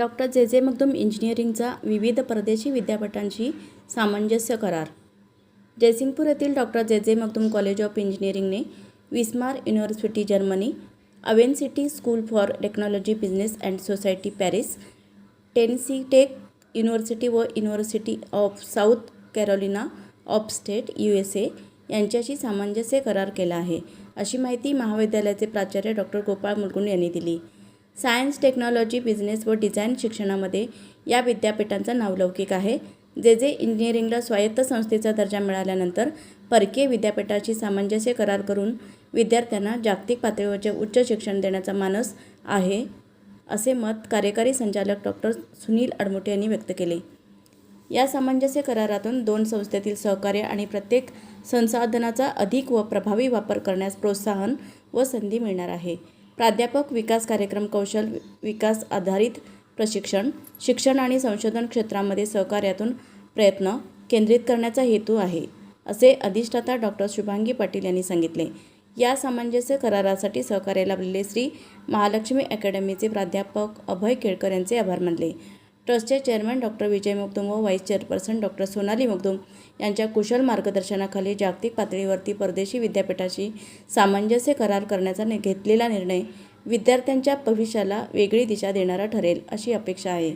Doctor J J Magdum इंजिनिअरिंगचा विविध परदेशी विद्यापीठांशी सामंजस्य करार. जयसिंगपूर येथील doctor J J Magdum college of इंजिनिअरिंगने Wismar university Germany अवेन city school for technology business and society Paris Tennessee Tech university व university of South Carolina of state U S A यांच्याशी सामंजस्य करार केला आहे. अशी माहिती महाविद्यालयाचे प्राचार्य डॉक्टर गोपाळ मुलगुंड यांनी दिली. सायन्स टेक्नॉलॉजी बिझनेस व डिझाईन शिक्षणामध्ये या विद्यापीठांचा नावलौकिक आहे. जे जे इंजिनिअरिंगला स्वायत्त संस्थेचा दर्जा मिळाल्यानंतर परकीय विद्यापीठाशी सामंजस्य करार करून विद्यार्थ्यांना जागतिक पातळीवरचे उच्च शिक्षण देण्याचा मानस आहे असे मत कार्यकारी संचालक डॉक्टर सुनील अडमुटे यांनी व्यक्त केले. या सामंजस्य करारातून दोन संस्थेतील सहकार्य आणि प्रत्येक संसाधनाचा अधिक व प्रभावी वापर करण्यास प्रोत्साहन व संधी मिळणार आहे. प्राध्यापक विकास कार्यक्रम कौशल विकास आधारित प्रशिक्षण शिक्षण आणि संशोधन क्षेत्रामध्ये सहकार्यातून प्रयत्न केंद्रित करण्याचा हेतू आहे असे अधिष्ठाता डॉक्टर शुभांगी पाटील यांनी सांगितले. या सामंजस्य करारासाठी सहकार्य लाभलेले श्री महालक्ष्मी अकॅडमीचे प्राध्यापक अभय केळकर यांचे आभार मानले. ट्रस्टचे चेअरमन डॉक्टर विजय मुगदुम व vice chairperson doctor Sonali Mugdum यांच्या कुशल मार्गदर्शनाखाली जागतिक पातळीवरती परदेशी विद्यापीठाशी सामंजस्य करार करण्याचा घेतलेला निर्णय विद्यार्थ्यांच्या भविष्याला वेगळी दिशा देणारा ठरेल अशी अपेक्षा आहे.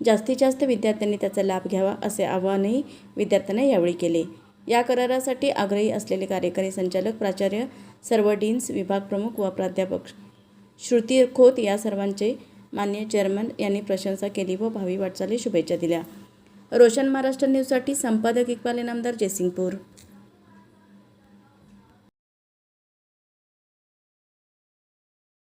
जास्तीत जास्त विद्यार्थ्यांनी त्याचा लाभ घ्यावा असे आवाहनही विद्यार्थ्यांना यावेळी केले. या करारासाठी आग्रही असलेले कार्यकारी संचालक प्राचार्य सर्व डीन्स विभाग प्रमुख व प्राध्यापक श्रुती खोत या सर्वांचे मान्य चेअरमन यांनी प्रशंसा केली व भावी वाटचाली शुभेच्छा दिल्या. रोशन महाराष्ट्र न्यूजसाठी संपादक इक्बाल इनामदार जयसिंगपूर.